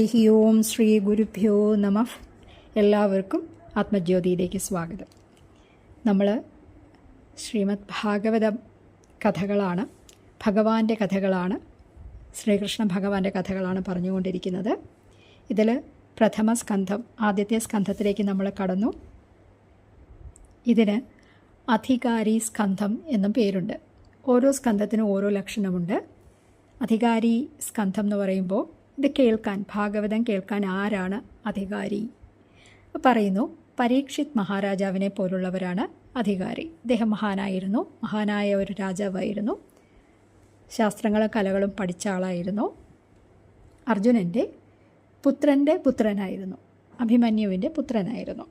ഹരി ഓം ശ്രീ ഗുരുഭ്യോ നമ. എല്ലാവർക്കും ആത്മജ്യോതിയിലേക്ക് സ്വാഗതം. നമ്മൾ ശ്രീമദ് ഭാഗവത കഥകളാണ് ഭഗവാന്റെ കഥകളാണ് ശ്രീകൃഷ്ണ ഭഗവാന്റെ കഥകളാണ് പറഞ്ഞുകൊണ്ടിരിക്കുന്നത്. ഇതിൽ പ്രഥമ സ്കന്ധം ആദ്യത്തെ സ്കന്ധത്തിലേക്ക് നമ്മൾ കടന്നു. ഇതിന് അധികാരി സ്കന്ധം എന്നും പേരുണ്ട്. ഓരോ സ്കന്ധത്തിനും ഓരോ ലക്ഷണമുണ്ട്. അധികാരി സ്കന്ധം എന്ന് പറയുമ്പോൾ ഇത് കേൾക്കാൻ ഭാഗവതം കേൾക്കാൻ ആരാണ് അധികാരി? പറയുന്നു പരീക്ഷിത് മഹാരാജാവിനെ പോലുള്ളവരാണ് അധികാരി. ഇദ്ദേഹം മഹാനായിരുന്നു മഹാനായ ഒരു രാജാവായിരുന്നു. ശാസ്ത്രങ്ങളും കലകളും പഠിച്ച ആളായിരുന്നു. അർജുനന്റെ പുത്രന്റെ പുത്രനായിരുന്നു. അഭിമന്യുവിന്റെ പുത്രനായിരുന്നു.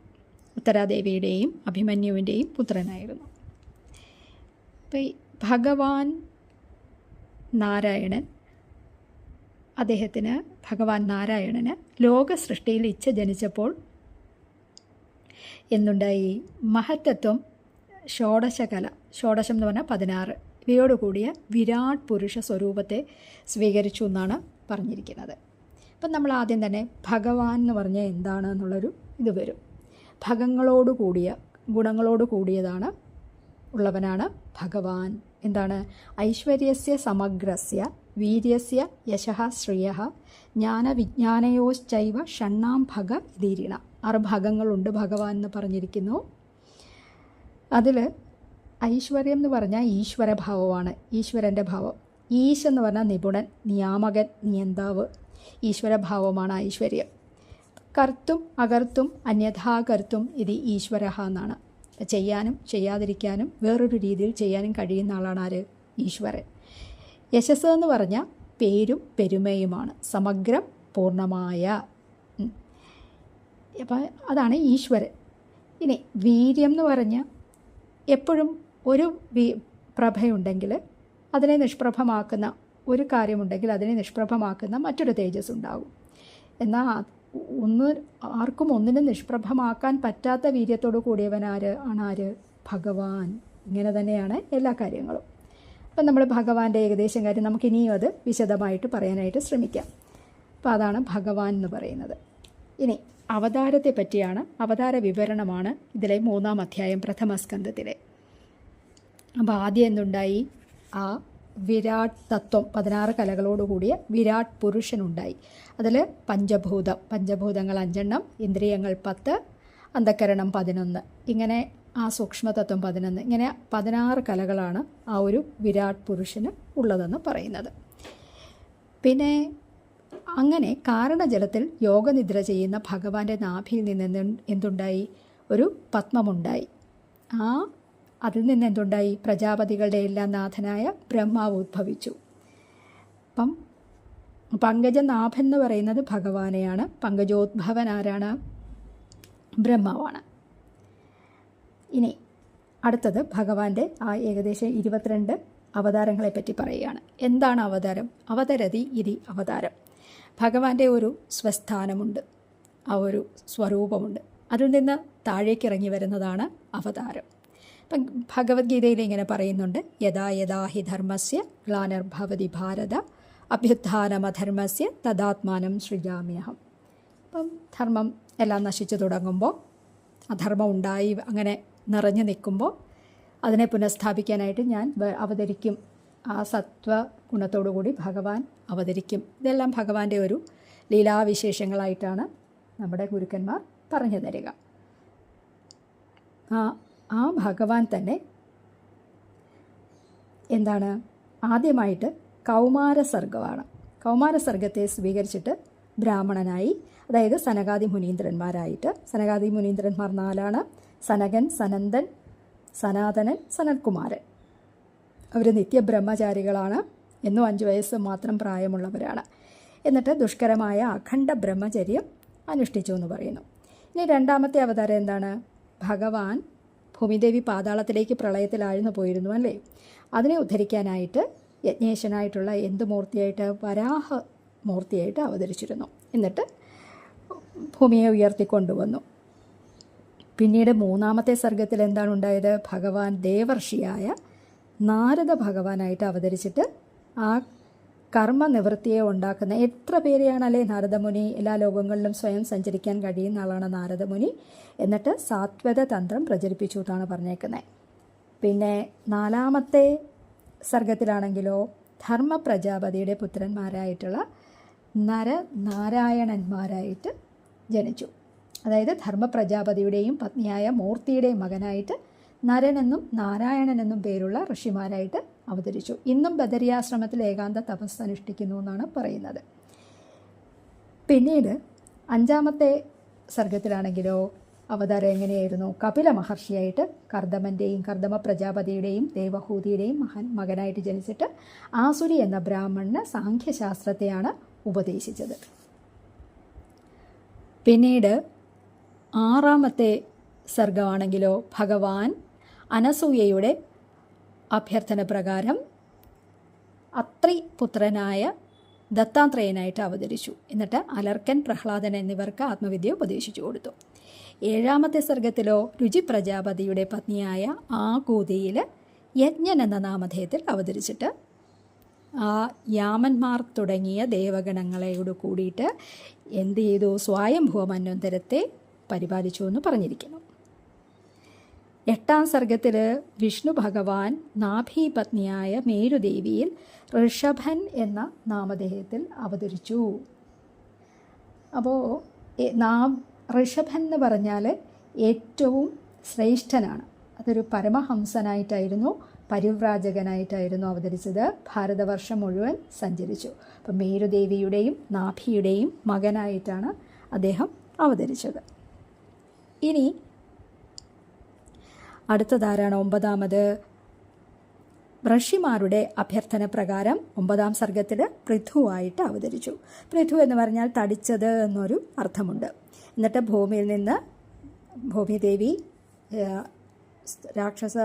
ഉത്തരാദേവിയുടെയും അഭിമന്യുവിന്റെയും പുത്രനായിരുന്നു. അപ്പോൾ ഈ ഭഗവാൻ നാരായണൻ അദ്ദേഹത്തിന് ഭഗവാൻ നാരായണന് ലോക സൃഷ്ടിയിൽ ഇച്ഛ ജനിച്ചപ്പോൾ എന്നുണ്ടായി മഹത്തത്വം ഷോഡശകല ഷോഡശം എന്ന് പറഞ്ഞാൽ പതിനാറ്. ഇവയോടുകൂടിയ വിരാട് പുരുഷ സ്വരൂപത്തെ സ്വീകരിച്ചു എന്നാണ് പറഞ്ഞിരിക്കുന്നത്. അപ്പം നമ്മൾ ആദ്യം തന്നെ ഭഗവാൻ എന്ന് പറഞ്ഞാൽ എന്താണ് എന്നുള്ളൊരു ഇത് വരും. ഭഗങ്ങളോട് കൂടിയ ഗുണങ്ങളോട് കൂടിയതാണ് ഉള്ളവനാണ് ഭഗവാൻ. എന്താണ്? ഐശ്വര്യസ്യ സമഗ്രസ്യ വീര്യസ്യ യശഃ ശ്രേയ ജ്ഞാനവിജ്ഞാനയോശ്ചൈവ ഷണ്ണാം ഭഗ ധീരിണ ആറ് ഭാഗങ്ങളുണ്ട് ഭഗവാൻ എന്ന് പറഞ്ഞിരിക്കുന്നു. അതിൽ ഐശ്വര്യം എന്ന് പറഞ്ഞാൽ ഈശ്വരഭാവമാണ് ഈശ്വരന്റെ ഭാവം. ഈശ് എന്ന് പറഞ്ഞാൽ നിപുണൻ നിയാമകൻ നിയന്താവ്. ഈശ്വരഭാവമാണ് ഐശ്വര്യം. കർത്തും അകർത്തും അന്യഥാകർത്തും ഇത് ഈശ്വര എന്നാണ്. ചെയ്യാനും ചെയ്യാതിരിക്കാനും വേറൊരു രീതിയിൽ ചെയ്യാനും കഴിയുന്ന ആളാണ് ആര്? ഈശ്വരൻ. യശസ് എന്ന് പറഞ്ഞാൽ പേരും പെരുമയുമാണ്. സമഗ്രം പൂർണമായ അപ്പം അതാണ് ഈശ്വരൻ. ഇനി വീര്യം എന്ന് പറഞ്ഞാൽ എപ്പോഴും ഒരു വി പ്രഭയുണ്ടെങ്കിൽ അതിനെ നിഷ്പ്രഭമാക്കുന്ന ഒരു കാര്യമുണ്ടെങ്കിൽ അതിനെ നിഷ്പ്രഭമാക്കുന്ന മറ്റൊരു തേജസ് ഉണ്ടാകും. എന്നാൽ ഒന്ന് ആർക്കും ഒന്നിനും നിഷ്പ്രഭമാക്കാൻ പറ്റാത്ത വീര്യത്തോട് കൂടിയവനാർ ആണാര് ഭഗവാൻ. ഇങ്ങനെ തന്നെയാണ് എല്ലാ കാര്യങ്ങളും. അപ്പം നമ്മൾ ഭഗവാന്റെ ഏകദേശം കാര്യം നമുക്ക് ഇനിയും അത് വിശദമായിട്ട് പറയാനായിട്ട് ശ്രമിക്കാം. അപ്പോൾ അതാണ് ഭഗവാൻ എന്ന് പറയുന്നത്. ഇനി അവതാരത്തെ പറ്റിയാണ് അവതാര വിവരണമാണ് ഇതിലെ മൂന്നാം അധ്യായം പ്രഥമ സ്കന്ധത്തിലെ. അപ്പോൾ ആദ്യം എന്തുണ്ടായി? ആ വിരാട് തത്വം പതിനാറ് കലകളോടുകൂടിയ വിരാട് പുരുഷനുണ്ടായി. അതിൽ പഞ്ചഭൂതം പഞ്ചഭൂതങ്ങൾ അഞ്ചെണ്ണം ഇന്ദ്രിയങ്ങൾ പത്ത് അന്ധക്കരണം പതിനൊന്ന്. ഇങ്ങനെ ആ സൂക്ഷ്മതത്വം പതിനൊന്ന്. ഇങ്ങനെ പതിനാറ് കലകളാണ് ആ ഒരു വിരാട് പുരുഷന് ഉള്ളതെന്ന് പറയുന്നത്. പിന്നെ അങ്ങനെ കാരണജലത്തിൽ യോഗനിദ്ര ചെയ്യുന്ന ഭഗവാന്റെ നാഭിയിൽ നിന്ന് എന്തുണ്ടായി? ഒരു പത്മമുണ്ടായി. ആ അതിൽ നിന്ന് എന്തുണ്ടായി? പ്രജാപതികളുടെ എല്ലാം നാഥനായ ബ്രഹ്മാവ് ഉദ്ഭവിച്ചു. അപ്പം പങ്കജനാഭൻ എന്ന് പറയുന്നത് ഭഗവാനെയാണ്. പങ്കജോദ്ഭവൻ ആരാണ്? ബ്രഹ്മാവാണ്. ഇനി അടുത്തത് ഭഗവാന്റെ ആ ഏകദേശം ഇരുപത്തിരണ്ട് അവതാരങ്ങളെ പറ്റി പറയുകയാണ്. എന്താണ് അവതാരം? അവതരതി ഇതി അവതാരം. ഭഗവാന്റെ ഒരു സ്വസ്ഥാനമുണ്ട്. ആ ഒരു സ്വരൂപമുണ്ട്. അതിൽ നിന്ന് താഴേക്ക് ഇറങ്ങി വരുന്നതാണ് അവതാരം. ഇപ്പം ഭഗവത്ഗീതയിൽ ഇങ്ങനെ പറയുന്നുണ്ട്. യഥാ യഥാ ഹി ധർമ്മസ്യ ഗ്ലാനർഭവതി ഭാരത അഭ്യുത്ഥാനമധർമ്മസ്യ തദാത്മാനം സൃജാമ്യഹം അപ്പം ധർമ്മം എല്ലാം നശിച്ചു തുടങ്ങുമ്പോൾ അധർമ്മം ഉണ്ടായി അങ്ങനെ നിറഞ്ഞു നിൽക്കുമ്പോൾ അതിനെ പുനഃസ്ഥാപിക്കാനായിട്ട് ഞാൻ അവതരിക്കും. ആ സത്വ ഗുണത്തോടുകൂടി ഭഗവാൻ അവതരിക്കും. ഇതെല്ലാം ഭഗവാന്റെ ഒരു ലീലാവിശേഷങ്ങളായിട്ടാണ് നമ്മുടെ ഗുരുക്കന്മാർ പറഞ്ഞു തരിക. ആ ആ ഭഗവാൻ തന്നെ എന്താണ്? ആദ്യമായിട്ട് കൗമാരസർഗമാണ് കൗമാരസർഗത്തെ സ്വീകരിച്ചിട്ട് ബ്രാഹ്മണനായി അതായത് സനകാദി മുനീന്ദ്രന്മാരായിട്ട്. സനകാദി മുനീന്ദ്രന്മാർ നാലാണ് സനകൻ സനന്ദൻ സനാതനൻ സനൽകുമാരൻ. അവർ നിത്യബ്രഹ്മചാരികളാണ്. എന്നും അഞ്ച് വയസ്സ് മാത്രം പ്രായമുള്ളവരാണ്. എന്നിട്ട് ദുഷ്കരമായ അഖണ്ഡ ബ്രഹ്മചര്യം അനുഷ്ഠിച്ചു എന്ന് പറയുന്നു. ഇനി രണ്ടാമത്തെ അവതാരം എന്താണ്? ഭഗവാൻ ഭൂമിദേവി പാതാളത്തിലേക്ക് പ്രളയത്തിൽ ആഴ്ന്നു പോയിരുന്നു അല്ലേ? അതിനെ ഉദ്ധരിക്കാനായിട്ട് യജ്ഞേശനായിട്ടുള്ള എന്ത് മൂർത്തിയായിട്ട്? വരാഹ മൂർത്തിയായിട്ട് അവതരിച്ചിരുന്നു. എന്നിട്ട് ഭൂമിയെ ഉയർത്തിക്കൊണ്ടുവന്നു. പിന്നീട് മൂന്നാമത്തെ സർഗത്തിൽ എന്താണ് ഉണ്ടായത്? ഭഗവാൻ ദേവർഷിയായ നാരദ ഭഗവാനായിട്ട് അവതരിച്ചിട്ട് ആ കർമ്മനിവൃത്തിയെ ഉണ്ടാക്കുന്ന എത്ര പേരെയാണല്ലേ നാരദമുനി? എല്ലാ ലോകങ്ങളിലും സ്വയം സഞ്ചരിക്കാൻ കഴിയുന്ന ആളാണ് നാരദമുനി. എന്നിട്ട് സാത്വത തന്ത്രം പ്രചരിപ്പിച്ചു എന്നാണ് പറഞ്ഞേക്കുന്നത്. പിന്നെ നാലാമത്തെ സർഗത്തിലാണെങ്കിലോ ധർമ്മ പ്രജാപതിയുടെ പുത്രന്മാരായിട്ടുള്ള നരനാരായണന്മാരായിട്ട് ജനിച്ചു. അതായത് ധർമ്മപ്രജാപതിയുടെയും പത്നിയായ മൂർത്തിയുടെയും മകനായിട്ട് നരനെന്നും നാരായണനെന്നും പേരുള്ള ഋഷിമാരായിട്ട് അവതരിച്ചു. ഇന്നും ബദരിയാശ്രമത്തിൽ ഏകാന്ത തപസ് അനുഷ്ഠിക്കുന്നു എന്നാണ് പറയുന്നത്. പിന്നീട് അഞ്ചാമത്തെ സർഗത്തിലാണെങ്കിലോ അവതാരം എങ്ങനെയായിരുന്നു? കപില മഹർഷിയായിട്ട് കർദമന്റെയും കർദമ പ്രജാപതിയുടെയും ദേവഹൂതിയുടെയും മഹൻ മകനായിട്ട് ജനിച്ചിട്ട് ആസുരി എന്ന ബ്രാഹ്മണന് സാഖ്യശാസ്ത്രത്തെയാണ് ഉപദേശിച്ചത്. പിന്നീട് ആറാമത്തെ സർഗമാണെങ്കിലോ ഭഗവാൻ അനസൂയയുടെ അഭ്യർത്ഥന പ്രകാരം അത്രി പുത്രനായ ദത്താത്രേയനായിട്ട് അവതരിച്ചു. എന്നിട്ട് അലർക്കൻ പ്രഹ്ലാദൻ എന്നിവർക്ക് ആത്മവിദ്യ ഉപദേശിച്ചു കൊടുത്തു. ഏഴാമത്തെ സർഗത്തിലോ രുചി പ്രജാപതിയുടെ പത്നിയായ ആകൂതിയിൽ യജ്ഞൻ എന്ന നാമധേയത്തിൽ അവതരിച്ചിട്ട് ആ യാമന്മാർ തുടങ്ങിയ ദേവഗണങ്ങളെയോട് കൂടിയിട്ട് എന്ത് ചെയ്തു? സ്വയംഭൂവ മന്വന്തരത്തെ പരിപാലിച്ചു എന്ന് പറഞ്ഞിരിക്കുന്നു. എട്ടാം സർഗത്തിൽ വിഷ്ണു ഭഗവാൻ നാഭീപത്നിയായ മേരുദേവിയിൽ ഋഷഭൻ എന്ന നാമദേഹത്തിൽ അവതരിച്ചു. അപ്പോൾ നാ ഋഷഭൻ എന്ന് പറഞ്ഞാൽ ഏറ്റവും ശ്രേഷ്ഠനാണ്. അതൊരു പരമഹംസനായിട്ടായിരുന്നു പരിവ്രാജകനായിട്ടായിരുന്നു അവതരിച്ചത്. ഭാരതവർഷം മുഴുവൻ സഞ്ചരിച്ചു. അപ്പം മേരുദേവിയുടെയും നാഭിയുടെയും മകനായിട്ടാണ് അദ്ദേഹം അവതരിച്ചത്. ഇനി അടുത്തതാരാണ് ഒമ്പതാമത്? ഋഷിമാരുടെ അഭ്യർത്ഥന പ്രകാരം ഒമ്പതാം സർഗത്തിൽ പൃഥുവായിട്ട് അവതരിച്ചു. പൃഥു എന്ന് പറഞ്ഞാൽ തടിച്ചത് എന്നൊരു അർത്ഥമുണ്ട്. എന്നിട്ട് ഭൂമിയിൽ നിന്ന് ഭൂമിദേവി രാക്ഷസ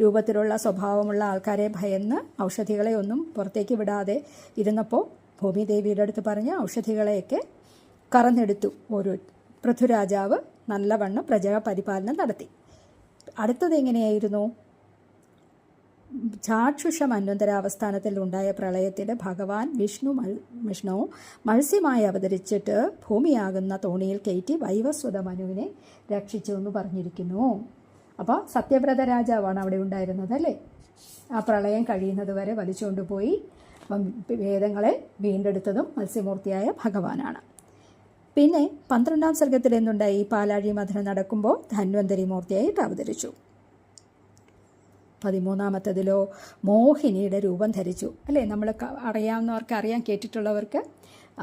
രൂപത്തിലുള്ള സ്വഭാവമുള്ള ആൾക്കാരെ ഭയന്ന് ഔഷധികളെ ഒന്നും പുറത്തേക്ക് വിടാതെ ഇരുന്നപ്പോൾ ഭൂമിദേവിയുടെ അടുത്ത് പറഞ്ഞ് ഔഷധികളെയൊക്കെ കറന്നെടുത്തു. ഓരോ പൃഥ്വിരാജാവ് നല്ലവണ്ണം പ്രജാപരിപാലനം നടത്തി. അടുത്തത് എങ്ങനെയായിരുന്നു? ചാക്ഷുഷ മന്വന്തരാവസ്ഥാനത്തിൽ ഉണ്ടായ പ്രളയത്തിൽ ഭഗവാൻ വിഷ്ണു വിഷ്ണു മത്സ്യമായി അവതരിച്ചിട്ട് ഭൂമിയാകുന്ന തോണിയിൽ കയറ്റി വൈവസ്വത മനുവിനെ രക്ഷിച്ചു എന്ന് പറഞ്ഞിരിക്കുന്നു. അപ്പോൾ സത്യവ്രത രാജാവാണ് അവിടെ ഉണ്ടായിരുന്നത് അല്ലേ? ആ പ്രളയം കഴിയുന്നത് വരെ വലിച്ചുകൊണ്ടുപോയി. വേദങ്ങളെ വീണ്ടെടുത്തതും മത്സ്യമൂർത്തിയായ ഭഗവാനാണ്. പിന്നെ പന്ത്രണ്ടാം സർഗത്തിൽ എന്തുണ്ടായി പാലാഴി മഥനം നടക്കുമ്പോൾ ധന്വന്തരി മൂർത്തിയായിട്ട് അവതരിച്ചു. പതിമൂന്നാമത്തതിലോ മോഹിനിയുടെ രൂപം ധരിച്ചു. അല്ലേ? നമ്മൾ അറിയാവുന്നവർക്ക് അറിയാൻ കേട്ടിട്ടുള്ളവർക്ക്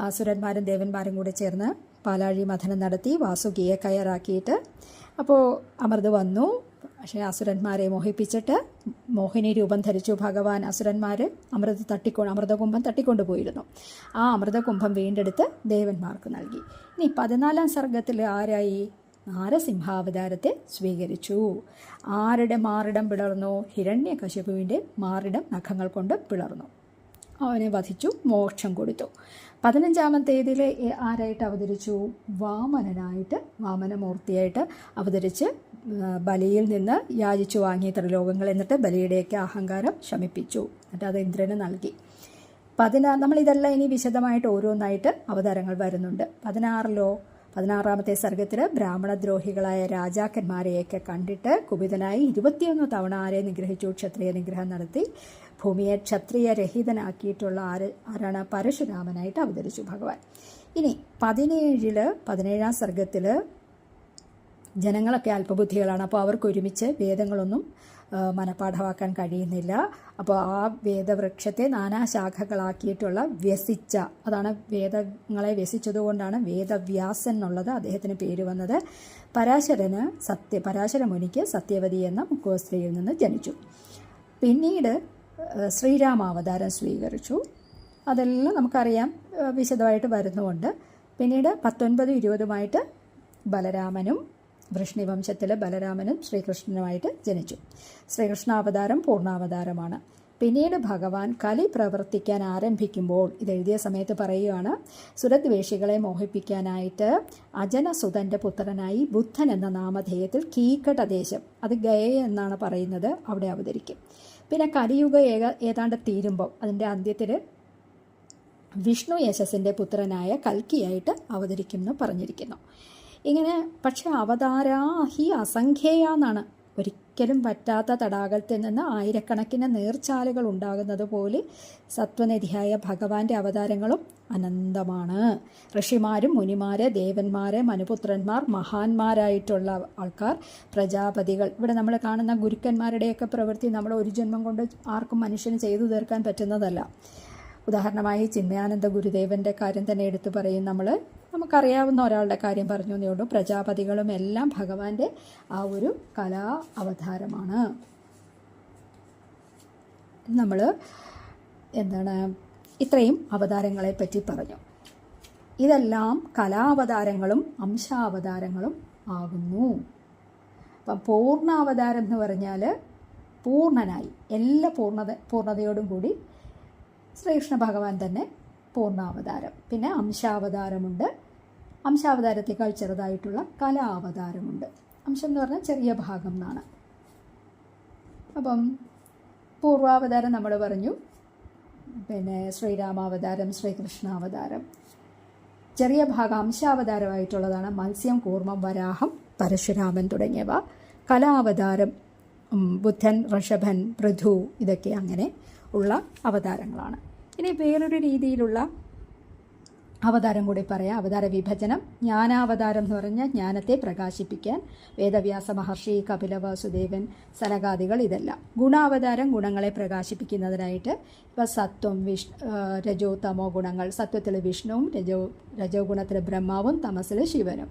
അസുരന്മാരും ദേവന്മാരും കൂടെ ചേർന്ന് പാലാഴി മഥനം നടത്തി വാസുകിയെ കയറാക്കിയിട്ട് അപ്പോൾ അമൃത് വന്നു. പക്ഷേ അസുരന്മാരെ മോഹിപ്പിച്ചിട്ട് മോഹിനി രൂപം ധരിച്ചു ഭഗവാൻ അസുരന്മാർ അമൃത തട്ടിക്കൊ അമൃതകുംഭം തട്ടിക്കൊണ്ടുപോയിരുന്നു. ആ അമൃതകുംഭം വീണ്ടെടുത്ത് ദേവന്മാർക്ക് നൽകി. ഇനി പതിനാലാം സർഗത്തിൽ ആരായി? നാരസിംഹാവതാരത്തെ സ്വീകരിച്ചു. ആരുടെ മാറിടം പിളർന്നു? ഹിരണ്യകശിപുവിന്റെ മാറിടം നഖങ്ങൾ കൊണ്ട് പിളർന്നു. അവനെ വധിച്ചു മോക്ഷം കൊടുത്തു. പതിനഞ്ചാമത്തേതിൽ ആരായിട്ട് അവതരിച്ചു? വാമനനായിട്ട് വാമനമൂർത്തിയായിട്ട് അവതരിച്ച് ബലിയിൽ നിന്ന് യാചിച്ചു വാങ്ങിയ ത്രിലോകങ്ങൾ എന്നിട്ട് ബലിയുടെയൊക്കെ അഹങ്കാരം ശമിപ്പിച്ചു. എന്നിട്ട് അത് ഇന്ദ്രന് നൽകി. പതിനാ നമ്മളിതെല്ലാം ഇനി വിശദമായിട്ട് ഓരോന്നായിട്ട് അവതാരങ്ങൾ വരുന്നുണ്ട്. പതിനാറിലോ പതിനാറാമത്തെ സർഗത്തിൽ ബ്രാഹ്മണദ്രോഹികളായ രാജാക്കന്മാരെയൊക്കെ കണ്ടിട്ട് കുപിതനായി ഇരുപത്തിയൊന്ന് തവണ ആരെ നിഗ്രഹിച്ചു ക്ഷത്രിയ നിഗ്രഹം നടത്തി ഭൂമിയെ ക്ഷത്രിയരഹിതനാക്കിയിട്ടുള്ള ആര് ആരാണ്? പരശുരാമനായിട്ട് അവതരിച്ചു ഭഗവാൻ. ഇനി പതിനേഴിൽ പതിനേഴാം സർഗത്തിൽ ജനങ്ങളൊക്കെ അല്പബുദ്ധികളാണ്. അപ്പോൾ അവർക്ക് ഒരുമിച്ച് വേദങ്ങളൊന്നും മനപാഠമാക്കാൻ കഴിയുന്നില്ല. അപ്പോൾ ആ വേദവൃക്ഷത്തെ നാനാശാഖകളാക്കിയിട്ടുള്ള വ്യസിച്ച അതാണ് വേദങ്ങളെ വ്യസിച്ചതുകൊണ്ടാണ് വേദവ്യാസൻ എന്നുള്ളത് അദ്ദേഹത്തിന് പേര് വന്നത്. പരാശരന് സത്യ പരാശര മുനിക്ക് സത്യവതി എന്ന മുക്കുവസ്ത്രീയിൽ നിന്ന് ജനിച്ചു. പിന്നീട് ശ്രീരാമാവതാരം സ്വീകരിച്ചു. അതെല്ലാം നമുക്കറിയാം വിശദമായിട്ട് വരുന്നുമുണ്ട്. പിന്നീട് പത്തൊൻപതും ഇരുപതുമായിട്ട് ബലരാമനും വൃഷ്ണിവംശത്തിലെ ബലരാമനും ശ്രീകൃഷ്ണനുമായിട്ട് ജനിച്ചു. ശ്രീകൃഷ്ണാവതാരം പൂർണാവതാരമാണ്. പിന്നീട് ഭഗവാൻ കലി പ്രവർത്തിക്കാൻ ആരംഭിക്കുമ്പോൾ ഇത് എഴുതിയ സമയത്ത് പറയുകയാണ് സുരദ്വേഷികളെ മോഹിപ്പിക്കാനായിട്ട് അജനസുതന്റെ പുത്രനായി ബുദ്ധൻ എന്ന നാമധേയത്തിൽ കീക്കട ദേശം അത് ഗയ എന്നാണ് പറയുന്നത് അവിടെ അവതരിക്കും. പിന്നെ കലിയുഗ ഏക ഏതാണ്ട് തീരുമ്പോൾ അതിന്റെ അന്ത്യത്തിൽ വിഷ്ണു യശസിന്റെ പുത്രനായ കൽക്കിയായിട്ട് അവതരിക്കും എന്ന് പറഞ്ഞിരിക്കുന്നു. ഇങ്ങനെ പക്ഷെ അവതാരാ ഹി അസംഖ്യേയ എന്നാണ് ഒരിക്കലും പറ്റാത്ത തടാകത്തിൽ നിന്ന് ആയിരക്കണക്കിന് നേർച്ചാലുകൾ ഉണ്ടാകുന്നത് പോലെ സത്വനിധിയായ ഭഗവാന്റെ അവതാരങ്ങളും അനന്തമാണ്. ഋഷിമാരും മുനിമാര് ദേവന്മാര് മനുപുത്രന്മാർ മഹാന്മാരായിട്ടുള്ള ആൾക്കാർ പ്രജാപതികൾ. ഇവിടെ നമ്മൾ കാണുന്ന ഗുരുക്കന്മാരുടെയൊക്കെ പ്രവൃത്തി നമ്മൾ ഒരു ജന്മം കൊണ്ട് ആർക്കും മനുഷ്യന് ചെയ്തു തീർക്കാൻ പറ്റുന്നതല്ല. ഉദാഹരണമായി ചിന്മയാനന്ദ ഗുരുദേവന്റെ കാര്യം തന്നെ എടുത്തു പറയും നമ്മൾ നമുക്കറിയാവുന്ന ഒരാളുടെ കാര്യം പറഞ്ഞു എന്നേ ഉള്ളൂ. പ്രജാപതികളും എല്ലാം ഭഗവാന്റെ ആ ഒരു കലാ അവതാരമാണ്. നമ്മൾ എന്താണ് ഇത്രയും അവതാരങ്ങളെ പറ്റി പറഞ്ഞു. ഇതെല്ലാം കലാവതാരങ്ങളും അംശാവതാരങ്ങളും ആകുന്നു. അപ്പം പൂർണാവതാരം എന്ന് പറഞ്ഞാൽ പൂർണനായി എല്ലാ പൂർണത പൂർണതയോടും കൂടി ശ്രീകൃഷ്ണ ഭഗവാൻ തന്നെ പൂർണാവതാരം. പിന്നെ അംശാവതാരമുണ്ട്. അംശാവതാരത്തേക്കാൾ ചെറുതായിട്ടുള്ള കലാവതാരമുണ്ട്. അംശം എന്ന് പറഞ്ഞാൽ ചെറിയ ഭാഗം എന്നാണ്. അപ്പം പൂർവാവതാരം നമ്മൾ പറഞ്ഞു. പിന്നെ ശ്രീരാമാവതാരം ശ്രീകൃഷ്ണാവതാരം. ചെറിയ ഭാഗം അംശാവതാരമായിട്ടുള്ളതാണ് മത്സ്യം കൂർമ്മം വരാഹം പരശുരാമൻ തുടങ്ങിയവ. കലാവതാരം ബുദ്ധൻ ഋഷഭൻ പൃഥു ഇതൊക്കെ അങ്ങനെ ഉള്ള അവതാരങ്ങളാണ്. ഇനി വേറൊരു രീതിയിലുള്ള അവതാരം കൂടി പറയാം. അവതാര വിഭജനം ജ്ഞാനാവതാരം എന്ന് പറഞ്ഞാൽ ജ്ഞാനത്തെ പ്രകാശിപ്പിക്കാൻ വേദവ്യാസ മഹർഷി കപില വാസുദേവൻ സനകാദികൾ ഇതെല്ലാം. ഗുണാവതാരം ഗുണങ്ങളെ പ്രകാശിപ്പിക്കുന്നതിനായിട്ട് ഇപ്പോൾ സത്വം വിഷ് രജോ തമോ ഗുണങ്ങൾ സത്വത്തിൽ വിഷ്ണുവും രജോ രജോ ഗുണത്തിൽ ബ്രഹ്മാവും തമസിൽ ശിവനും.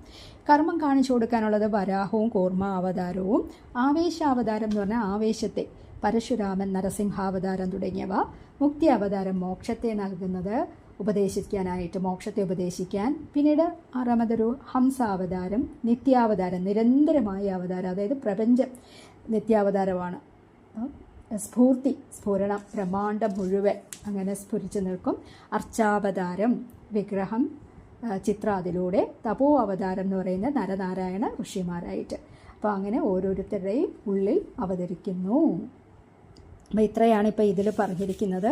കർമ്മം കാണിച്ചു കൊടുക്കാനുള്ളത് വരാഹവും കൂർമ്മ അവതാരവും ആവേശാവതാരം എന്ന് പറഞ്ഞാൽ ആവേശത്തെ പരശുരാമൻ നരസിംഹാവതാരം തുടങ്ങിയവ. മുക്തി അവതാരം മോക്ഷത്തെ നൽകുന്നത് ഉപദേശിക്കാനായിട്ട് മോക്ഷത്തെ ഉപദേശിക്കാൻ. പിന്നീട് ആറാമതൊരു ഹംസാവതാരം നിത്യാവതാരം നിരന്തരമായ അവതാരം അതായത് പ്രപഞ്ചം നിത്യാവതാരമാണ്. സ്ഫൂർത്തി സ്ഫുരണം ബ്രഹ്മാണ്ടം മുഴുവൻ അങ്ങനെ സ്ഫുരിച്ചു നിൽക്കും. അർച്ചാവതാരം വിഗ്രഹം ചിത്ര ചിത്രാതിലൂടെ തപോ അവതാരം എന്ന് പറയുന്ന നരനാരായണ ഋഷിമാരായിട്ട്. അപ്പോൾ അങ്ങനെ ഓരോരുത്തരുടെയും ഉള്ളിൽ അവതരിക്കുന്നു. അപ്പോൾ ഇത്രയാണ് ഇപ്പോൾ ഇതിൽ പറഞ്ഞിരിക്കുന്നത്.